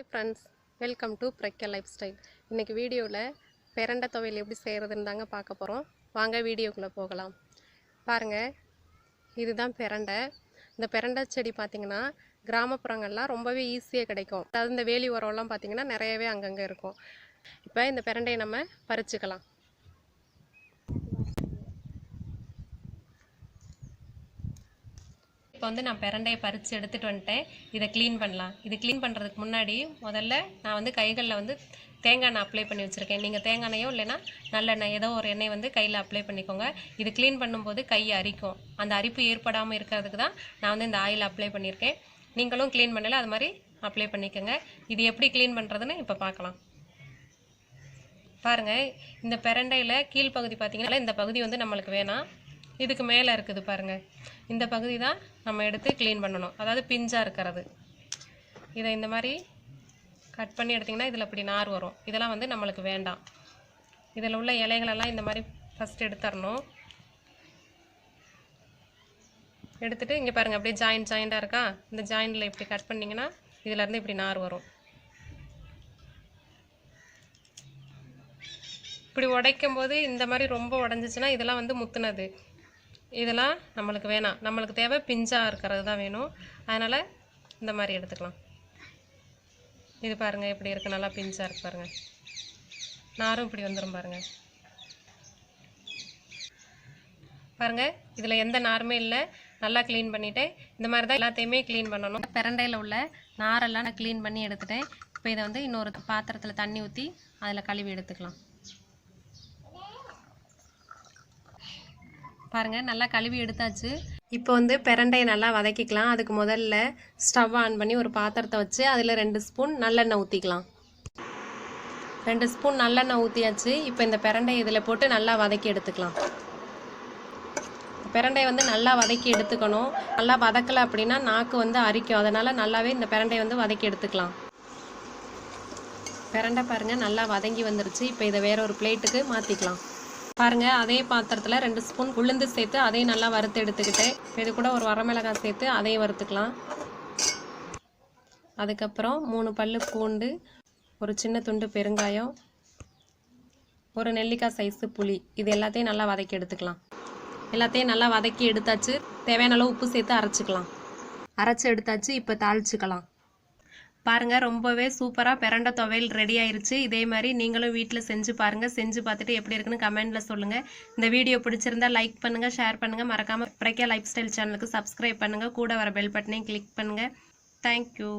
Hey friends welcome to Pragya life style இன்றைக்கி வீடியோவில் பெரண்டை துவையல் எப்படி செய்கிறதுன்னு தாங்க பார்க்க போகிறோம் வாங்க வீடியோக்குள்ளே போகலாம். பாருங்கள் இதுதான் பெரண்டை. இந்த பெரண்டை செடி பார்த்திங்கன்னா கிராமப்புறங்கள்லாம் ரொம்பவே ஈஸியாக கிடைக்கும். அதாவது இந்த வேலி உரம்லாம் பார்த்திங்கன்னா நிறையவே அங்கங்கே இருக்கும். இப்போ இந்த பெரண்டையை நம்ம பறிச்சுக்கலாம். இப்போ வந்து நான் பிரண்டையை பறித்து எடுத்துகிட்டு வந்துட்டேன். இதை க்ளீன் பண்ணலாம். இது க்ளீன் பண்ணுறதுக்கு முன்னாடி முதல்ல நான் வந்து கைகளில் வந்து தேங்காய் எண்ணெய் அப்ளை பண்ணி வச்சுருக்கேன். நீங்கள் தேங்காய் எண்ணெயோ இல்லைன்னா நல்லெண்ணெய் ஏதோ ஒரு எண்ணெய் வந்து கையில் அப்ளை பண்ணிக்கோங்க. இது க்ளீன் பண்ணும்போது கை அரிக்கும். அந்த அரிப்பு ஏற்படாமல் இருக்கிறதுக்கு தான் நான் வந்து இந்த ஆயில் அப்ளை பண்ணியிருக்கேன். நீங்களும் க்ளீன் பண்ணல அது மாதிரி அப்ளை பண்ணிக்கோங்க. இது எப்படி க்ளீன் பண்ணுறதுன்னு இப்போ பார்க்கலாம். பாருங்கள் இந்த பிரண்டையில் கீழ்ப்பகுதி பார்த்தீங்கன்னா இந்த பகுதி வந்து நம்மளுக்கு வேணாம். இதுக்கு மேலே இருக்குது பாருங்கள் இந்த பகுதி தான் நம்ம எடுத்து க்ளீன் பண்ணணும். அதாவது பிஞ்சாக இருக்கிறது. இதை இந்த மாதிரி கட் பண்ணி எடுத்திங்கன்னா இதில் இப்படி நார் வரும். இதெல்லாம் வந்து நம்மளுக்கு வேண்டாம். இதில் உள்ள இலைகளெல்லாம் இந்த மாதிரி ஃபஸ்ட் எடுத்துடணும் எடுத்துகிட்டு இங்கே பாருங்கள் அப்படியே ஜாயிண்ட் ஜாயிண்டாக இருக்கா? இந்த ஜாயிண்டில் இப்படி கட் பண்ணிங்கன்னா இதிலேருந்து இப்படி நார் வரும். இப்படி உடைக்கும் போது இந்த மாதிரி ரொம்ப உடஞ்சிச்சின்னா இதெல்லாம் வந்து முத்துனது. இதெல்லாம் நம்மளுக்கு வேணாம். நம்மளுக்கு தேவை பிஞ்சாக இருக்கிறது தான் வேணும். அதனால் இந்த மாதிரி எடுத்துக்கலாம். இது பாருங்கள் இப்படி இருக்குது நல்லா பிஞ்சாக இருக்கு பாருங்கள் நாரும் இப்படி வந்துடும் பாருங்கள் பாருங்கள் இதில் எந்த நாருமே இல்லை. நல்லா க்ளீன் பண்ணிவிட்டேன் இந்த மாதிரி தான் எல்லாத்தையுமே க்ளீன் பண்ணணும். பிரண்டையில் உள்ள நாரெல்லாம் நான் க்ளீன் பண்ணி எடுத்துட்டேன். இப்போ இதை வந்து இன்னொரு பாத்திரத்தில் தண்ணி ஊற்றி அதில் கழுவி எடுத்துக்கலாம். பாருங்கள் நல்லா கழுவி எடுத்தாச்சு. இப்போ வந்து பிரண்டையை நல்லா வதக்கிக்கலாம். அதுக்கு முதல்ல ஸ்டவ் ஆன் பண்ணி ஒரு பாத்திரத்தை வச்சு அதில் ரெண்டு ஸ்பூன் நல்லெண்ணெய் ஊற்றிக்கலாம் ரெண்டு ஸ்பூன் நல்லெண்ணெய் ஊற்றியாச்சு இப்போ இந்த பிரண்டையை இதில் போட்டு நல்லா வதக்கி எடுத்துக்கலாம். பிரண்டையை வந்து நல்லா வதக்கி எடுத்துக்கணும். நல்லா வதக்கலை அப்படின்னா நாக்கு வந்து அரிக்கும். அதனால் நல்லாவே இந்த பிரண்டையை வந்து வதக்கி எடுத்துக்கலாம். பிரண்டை பாருங்கள் நல்லா வதங்கி வந்துருச்சு. இப்போ இதை வேற ஒரு பிளேட்டுக்கு மாற்றிக்கலாம் பாருங்க அதே பாத்திரத்தில் ரெண்டு ஸ்பூன் உளுந்து சேர்த்து அதையும் நல்லா வறுத்து எடுத்துக்கிட்டேன் இது கூட ஒரு வரமிளகாய் சேர்த்து அதையும் வறுத்துக்கலாம். அதுக்கப்புறம் மூணு பல்லு பூண்டு ஒரு சின்ன துண்டு பெருங்காயம் ஒரு நெல்லிக்காய் சைஸு புளி இது எல்லாத்தையும் நல்லா வதக்கி எடுத்துக்கலாம். எல்லாத்தையும் நல்லா வதக்கி எடுத்தாச்சு. தேவையான அளவு உப்பு சேர்த்து அரைச்சிக்கலாம். அரைச்சி எடுத்தாச்சு இப்போ தாளிச்சுக்கலாம். பாருங்க ரொம்பவே சூப்பராக பிரண்ட துவையல் ரெடி ஆயிருச்சு. இதே மாதிரி நீங்களும் வீட்டில் செஞ்சு பாருங்கள் செஞ்சு பார்த்துட்டு எப்படி இருக்குன்னு கமெண்ட்டில் சொல்லுங்கள் இந்த வீடியோ பிடிச்சிருந்தா லைக் பண்ணுங்கள் ஷேர் பண்ணுங்கள் மறக்காமல் பிரக்யா லைஃப் ஸ்டைல் சேனலுக்கு சப்ஸ்கிரைப் பண்ணுங்க. கூட வர பெல் பட்டனையும் கிளிக் பண்ணுங்கள் தேங்க்யூ